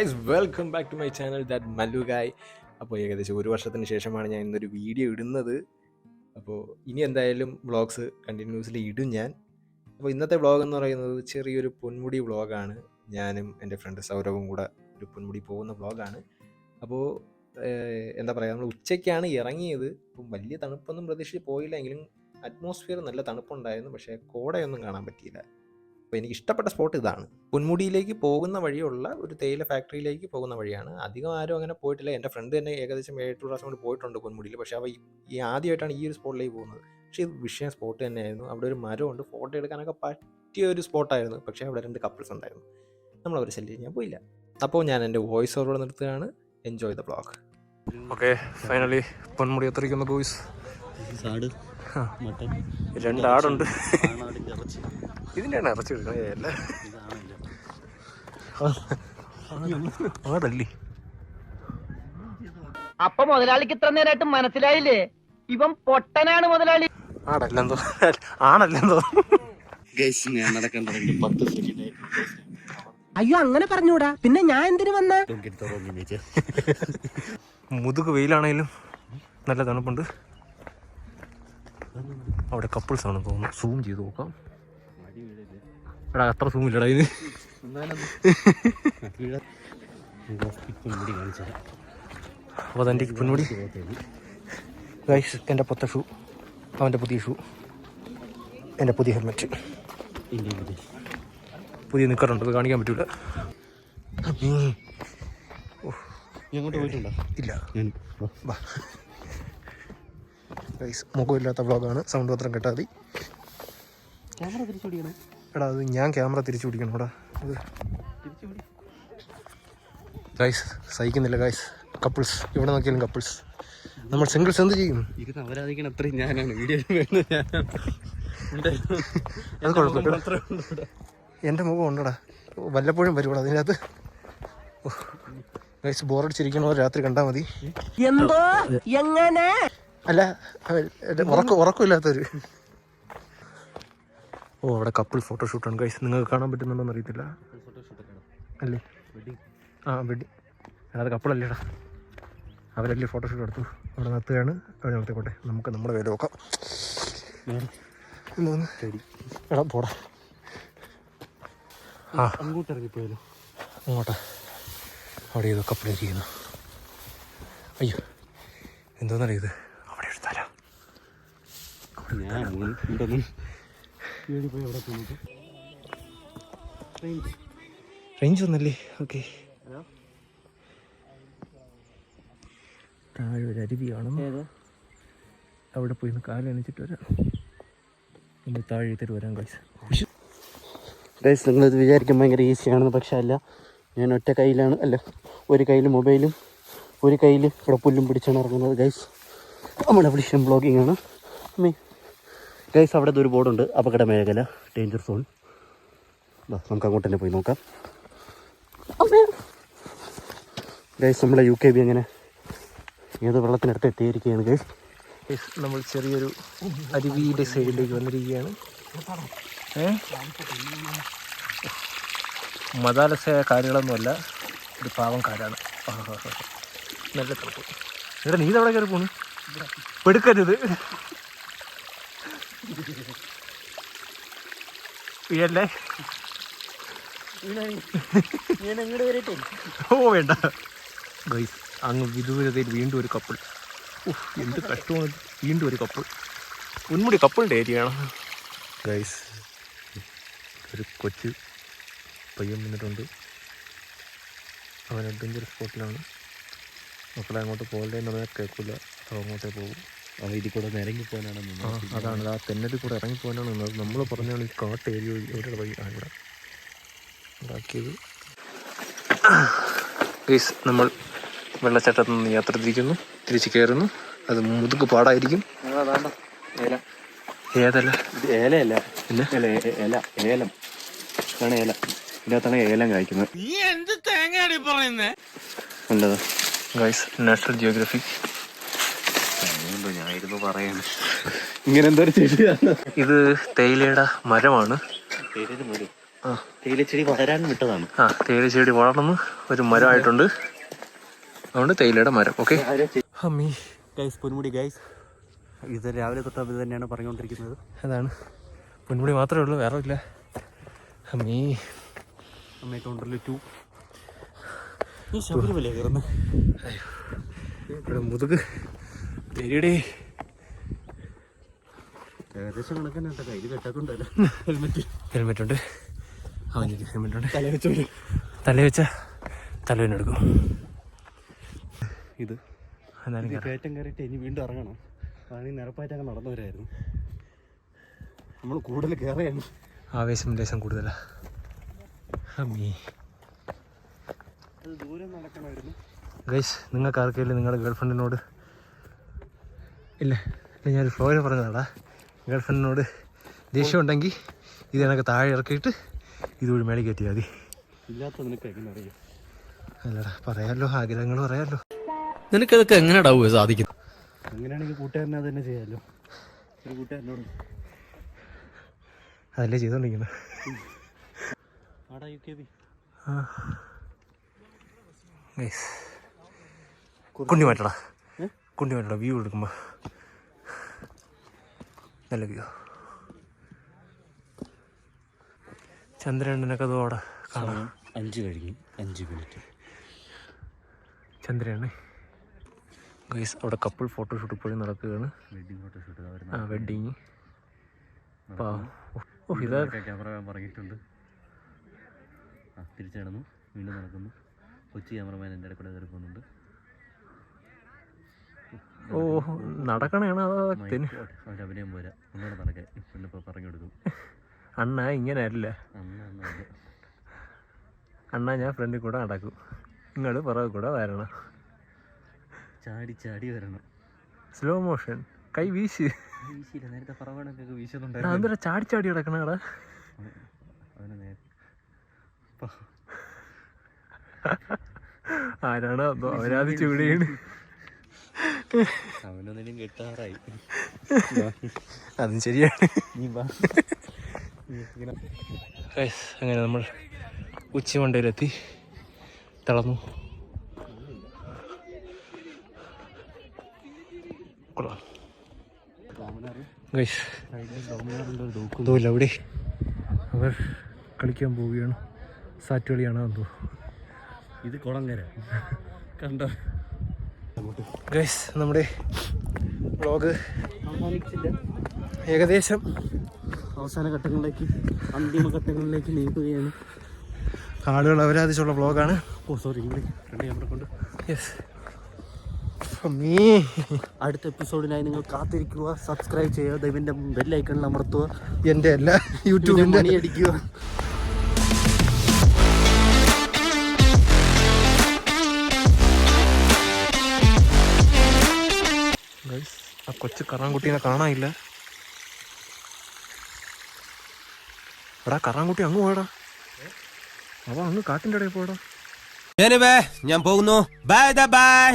Guys welcome back to my channel that Mallu guy അപ്പോൾ ഏകദേശം ഒരു വർഷത്തിന് ശേഷമാണ് ഞാൻ ഇന്നൊരു വീഡിയോ ഇടുന്നത്. അപ്പോൾ ഇനി എന്തായാലും വ്ളോഗ്സ് കണ്ടിന്യൂസ്ലി ഇടും ഞാൻ. അപ്പോൾ ഇന്നത്തെ വ്ളോഗ് എന്ന് പറയുന്നത് ചെറിയൊരു പൊന്മുടി വ്ളോഗാണ് ഞാനും എന്റെ ഫ്രണ്ട് സൗരവും കൂടെ ഒരു പൊന്മുടി പോകുന്ന വ്ളോഗാണ് അപ്പോൾ എന്താ പറയുക നമ്മൾ ഉച്ചയ്ക്കാണ് ഇറങ്ങിയത്. അപ്പം വലിയ തണുപ്പൊന്നും പ്രതീക്ഷിച്ച് പോയില്ല. എങ്കിലും അറ്റ്മോസ്ഫിയർ നല്ല തണുപ്പുണ്ടായിരുന്നു. പക്ഷേ കോടയൊന്നും കാണാൻ പറ്റിയില്ല. അപ്പോൾ എനിക്ക് ഇഷ്ടപ്പെട്ട സ്പോട്ട് ഇതാണ്. പൊന്മുടിയിലേക്ക് പോകുന്ന വഴിയുള്ള ഒരു തേയില ഫാക്ടറിയിലേക്ക് പോകുന്ന വഴിയാണ്. അധികം ആരും അങ്ങനെ പോയിട്ടില്ല. എന്റെ ഫ്രണ്ട് തന്നെ ഏകദേശം ഏഴ് പ്രാവശ്യം കൊണ്ട് പോയിട്ടുണ്ട് പൊന്മുടിയിൽ പക്ഷേ അവ ഈ- ആദ്യമായിട്ടാണ് ഈ ഒരു സ്പോട്ടിലേക്ക് പോകുന്നത്. പക്ഷേ ഇത് വിഷയം സ്പോട്ട് തന്നെയായിരുന്നു. അവിടെ ഒരു മരമുണ്ട് ഫോട്ടോ എടുക്കാനൊക്കെ പറ്റിയ ഒരു സ്പോട്ടായിരുന്നു പക്ഷേ അവിടെ രണ്ട് കപ്പിൾസ് ഉണ്ടായിരുന്നു. നമ്മൾ അവർ ശല്യം ഞാൻ പോയില്ല. അപ്പോൾ ഞാൻ എന്റെ വോയിസ് ഓവർ നിർത്തുകയാണ്. Enjoy the blog okay finally Ponmudi എത്തിരിക്കുന്ന boys രണ്ടാടുണ്ട്. ഇതിന്റെയാണ് ഇറച്ചി എടുക്കണേ അല്ല. ആടല്ലേ അപ്പൊ മുതലാളിക്ക് ഇത്ര നേരമായിട്ട് മനസ്സിലായില്ലേ? ഇവൻ പൊട്ടനാണ് മുതലാളി. ആടല്ലെന്തോ. ആണല്ലെന്തോ. അയ്യോ അങ്ങനെ പറഞ്ഞൂടാ. പിന്നെ ഞാൻ എന്തിനു വന്ന? മുതുക് വെയിലാണേലും നല്ല തണുപ്പുണ്ട്. അവിടെ കപ്പിൾസ് ആണെന്ന് തോന്നുന്നു. സൂം ചെയ്ത് നോക്കാം. എടാ അത്ര സൂം ഇല്ലടാ ഇത് അപ്പൊ അതെന്റെ അപ്പോൾ അതെന്റെ പൊന്നുകൂടി ഗൈസ് എന്റെ പൊത്ത ഷൂ. അവന്റെ പുതിയ ഷൂ. എന്റെ പുതിയ ഹെൽമെറ്റ്. പുതിയ നിക്കറുണ്ട്. അത് കാണിക്കാൻ പറ്റൂല. ഓ അങ്ങോട്ട് പോയിട്ടുണ്ടോ? ഇല്ല. ഗൈസ് മുഖമില്ലാത്ത വ്ളോഗാണ് സൗണ്ട് മാത്രം കേട്ടാൽ മതി. ക്യാമറ തിരിച്ചോടിക്കണം എടാ അത് ഞാൻ ക്യാമറ തിരിച്ചു പിടിക്കണം. എടാ അത് ഗൈസ് സഹിക്കുന്നില്ല ഗൈസ് കപ്പിൾസ് ഇവിടെ നോക്കിയാലും കപ്പിൾസ് നമ്മൾ സിംഗിൾസ് എന്ത് ചെയ്യും? ഇരുന്ന് അത്രയും ഞാനാണ്. വീഡിയോ അത് കുഴപ്പമില്ല എന്റെ മുഖം ഉണ്ടടാ? വല്ലപ്പോഴും വരുവാടാ അതിനകത്ത്? ഗൈസ് ബോറടിച്ചിരിക്കണോ രാത്രി കണ്ടാൽ മതി. എന്തോ? എങ്ങനെ? അല്ല ഉറക്കം ഉറക്കമില്ലാത്തൊരു ഓ അവിടെ കപ്പിൾ ഫോട്ടോഷൂട്ടാണ് ഗൈസ് നിങ്ങൾക്ക് കാണാൻ പറ്റുന്നുണ്ടോന്ന് അറിയത്തില്ല. അല്ലേ? ആ വെഡി അത് കപ്പിളല്ലേടാ അവരല്ലേ ഫോട്ടോഷൂട്ട് എടുത്തു. അവിടെ നിർത്തുകയാണ്. അവിടെ നിർത്തിക്കോട്ടെ. നമുക്ക് നമ്മുടെ പേര് നോക്കാം. എടാ പോടാ. ആ. അങ്ങോട്ട് ഇറങ്ങിപ്പോയാലോ? അങ്ങോട്ടാ. അവിടെ ഏതോ കപ്പിളിരിക്കുന്നു അയ്യോ എന്തോന്നറിയ ഇത്? അവിടെ എടുത്താലോ ഞാൻ ഉണ്ടെന്ന് വീട് പോയി അവിടെ പോയിട്ട് റേഞ്ച് ഒന്നല്ലേ? ഓക്കെ താഴെ ഒരു അരുവിയാണ് അവിടെ പോയി ഒന്ന് കാലണിച്ചിട്ട് വരാം. ഇനി താഴെ തരും വരാം ഗൈസ് ഗൈസ് നിങ്ങളിത് വിചാരിക്കും ഭയങ്കര ഈസിയാണെന്ന് പക്ഷെ അല്ല. ഞാൻ ഒറ്റ കയ്യിലാണ് അല്ല ഒരു കയ്യിൽ മൊബൈലും ഒരു കയ്യിൽ ഇവിടെ പുല്ലും പിടിച്ചാണ് ഇറങ്ങുന്നത് ഗൈസ് നമ്മുടെ വിളിഷം ബ്ലോഗിങ് ആണ്. അമ്മേ ഗൈസ് അവിടെ ഒരു ബോർഡുണ്ട്. അപകട മേഖല ഡേഞ്ചർ സോൺ നമുക്ക് അങ്ങോട്ട് തന്നെ പോയി നോക്കാം. ഗൈസ് നമ്മളെ യു കെ ബി അങ്ങനെ ഏത് വെള്ളത്തിനടുത്ത് എത്തിയിരിക്കുകയാണ് ഗൈസ് നമ്മൾ ചെറിയൊരു അരുവിയുടെ സൈഡിലേക്ക് വന്നിരിക്കുകയാണ്. മതാലസയായ കാര്യങ്ങളൊന്നുമല്ല ഒരു പാവം കാരാണ്. നല്ല തണുപ്പ്. എടാ നീ തവണ കയറി പോണു? പെടുക്കരുത്. വീഴല്ലേ ഓ വേണ്ട. ഗൈസ് അങ്ങ് വിദൂരതയിൽ വീണ്ടും ഒരു കപ്പിൾ ഉഫ്, എന്ത് കഷ്ടമാണ്. വീണ്ടും ഒരു കപ്പിൾ ഉന്മുടി കപ്പിളിന്റെ ഏരിയയാണ് ഗൈസ് ഒരു കൊച്ചു പയ്യൻ വന്നിട്ടുണ്ട്. അവൻ അഡ്വഞ്ചർ സ്പോട്ടിലാണ് മക്കളെ അങ്ങോട്ട് പോകല്ലേ എന്ന് കേൾക്കില്ല അപ്പോൾ അങ്ങോട്ടേ പോകും. ഇതിൽ കൂടെ ഇറങ്ങി പോകാനാണ് ആ അതാണ്. ആ തെന്നതിൽ കൂടെ ഇറങ്ങിപ്പോകാനാണ് നിന്നത് നമ്മൾ പറഞ്ഞാണ് ഈ കാട്ട് ഏരിയ ഇവിടെ വഴി ആ ഇവിടെ. ഉണ്ടാക്കിയത് ഗൈസ് നമ്മൾ വെള്ളച്ചാട്ടത്തിൽ നിന്ന് യാത്ര തിരിക്കുന്നു. തിരിച്ച് കയറുന്നു. അത് മുതുക്ക് പാടായിരിക്കും. ഏതല്ല ഏലയല്ല. ഏല. ഏലം. ഇതാണ് ഏല. ഇതിനകത്താണ് ഏലം കായ്ക്കുന്നത്. നല്ലതാ. ഗൈസ് നാഷണൽ ജിയോഗ്രഫിക് ഞാനിരുന്നു പറയുന്നത് ഇങ്ങനെ എന്തോ ഒരു ചെടിയാണ് ഇത് തേയിലയുടെ മരമാണ്. ആ. തേയിലച്ചെടി വളരാൻ വിട്ടതാണ്. ആ തേയിലച്ചെടി ചെടി വളർന്ന് ഒരു മരമായിട്ടുണ്ട്. അതുകൊണ്ട് തേയിലയുടെ മരം ഓക്കെ? അമ്മീ ഗൈസ് പൊന്മുടി ഗൈസ് ഇത് രാവിലെ തൊട്ട് അത് തന്നെയാണ് പറഞ്ഞുകൊണ്ടിരിക്കുന്നത്. അതാണ്. പൊന്മുടി മാത്രമേ ഉള്ളൂ വേറെ ഇല്ല. അമ്മീ അമ്മയൊക്കെ ഉണ്ടല്ലോ ടു ഈ ശബരിമല കയറുന്നത് ഇവിടെ മുതുക്. തേരിയുടെ ഏകദേശം കണക്കന്നെ കയ്യിൽ കെട്ടാക്കുണ്ടല്ലോ ഹെൽമെറ്റ്. ഹെൽമെറ്റ് ഉണ്ട് അവനിക്ക് ഹെൽമെറ്റ് ഉണ്ട് തല തല വെച്ച തലവിനെടുക്കും ഇത്. കയറ്റം കയറിയിട്ട് ഇനി വീണ്ടും ഇറങ്ങണം. അതാണ് അങ്ങ് നടന്നവരായിരുന്നു നമ്മൾ കൂടുതൽ കയറിയാണ് ആവേശം ലേശം കൂടുതലാണ് അമ്മീ. അത് ദൂരം നടക്കണമായിരുന്നു. ഗൈസ് നിങ്ങൾക്ക് ആർക്കെങ്കിലും നിങ്ങളുടെ ഗേൾഫ്രണ്ടിനോട് ഇല്ല ഇല്ല ഞാനൊരു ഫ്ലോയിൽ പറഞ്ഞതാടാ. ഗേൾ ഫ്രണ്ടിനോട് ദേഷ്യം ഉണ്ടെങ്കിൽ ഇത് കണക്ക് താഴെ ഇറക്കിയിട്ട് ഇതുവഴി മേളിൽ കയറ്റിയാൽ മതി. നിനക്ക് എങ്ങനെ അറിയാം? അല്ലടാ പറയാമല്ലോ ആഗ്രഹങ്ങൾ പറയാമല്ലോ നിനക്കതൊക്കെ എങ്ങനെയാടാവുക സാധിക്കും അങ്ങനെയാണെങ്കിൽ കൂട്ടുകാരനെ അത് തന്നെ ചെയ്യാമല്ലോ ഒരു കൂട്ടുകാരനോട്. അതല്ലേ ചെയ്തോണ്ടിരിക്കുന്നത് കുണ്ടി മാറ്റടാ കുണ്ടി മാറ്റടാ വ്യൂ എടുക്കുമ്പോൾ നല്ല വ്യൂ ചന്ദ്രണ്ണനൊക്കെ അതോടെ കാണാം. അഞ്ച് കഴിഞ്ഞ് അഞ്ച് മിനിറ്റ്. ചന്ദ്രയാണ് ഗൈസ് അവിടെ കപ്പിൾ ഫോട്ടോഷൂട്ട് ഇപ്പോഴും നടക്കുകയാണ്. വെഡിങ് ഫോട്ടോഷൂട്ട് ആ വെഡിങ് ഇതാ. ക്യാമറമാൻ പറഞ്ഞിട്ടുണ്ട് ആ തിരിച്ചു നടന്നു വീണ്ടും നടക്കുന്നു. കൊച്ചി ക്യാമറമാൻ എന്റെ ഇടയ്ക്കൂടെ കയറി പോകുന്നുണ്ട് ഓ നടക്കണേണോ അഭിനയം നടക്കാൻ പറഞ്ഞു കൊടുക്കും. അണ്ണ ഇങ്ങനെ അല്ല അണ്ണ ഞാൻ ഫ്രണ്ടിൽ കൂടെ നടക്കും. നിങ്ങൾ പുറകെ കൂടെ വരണം. ചാടി ചാടി വരണം. സ്ലോ മോഷൻ കൈ വീശി. നേരത്തെ ചാടി ചാടി കിടക്കണടാ ആരാണോ അവരാത് ചൂടിയാണ് അവനൊന്നിനും കിട്ടാറായി. അതും ശരിയാണ്. അങ്ങനെ നമ്മൾ ഉച്ചമണ്ടയിലെത്തി തളർന്നു കൊള്ളാം. ഗൈസ് തോല്ല അവിടെ അവർ കളിക്കാൻ പോവുകയാണ്. സാറ്റ് കളിയാണ് എന്തോ. ഇത് കുളങ്ങര കണ്ടോ? ഗൈസ് നമ്മുടെ വ്ളോഗ് ഏകദേശം അവസാന ഘട്ടങ്ങളിലേക്ക് അന്തിമ ഘട്ടങ്ങളിലേക്ക് നീക്കുകയാണ് കാടുകൾ അവരാധിച്ചുള്ള വ്ളോഗാണ് ഓ സോറി ഇവിടെ രണ്ട് ക്യാമറ കൊണ്ട് യെസ് അടുത്ത എപ്പിസോഡിനായി നിങ്ങൾ കാത്തിരിക്കുക സബ്സ്ക്രൈബ് ചെയ്യുക ദൈവന്റെ ബെല്ലൈക്കണിൽ അമർത്തുക. എന്റെ എല്ലാ യൂട്യൂബിൽ യൂട്യൂബിന്റെ അടിക്കുക. ആ കൊച്ചു കറാൻകുട്ടീനെ കാണാനില്ല. എടാ കറാൻകുട്ടി അങ്ങ് പോയടാ. അവ അങ്ങ് കാട്ടിന്റെ ഇടയിൽ പോയടാ. ഞാൻ പോകുന്നു. Bye bye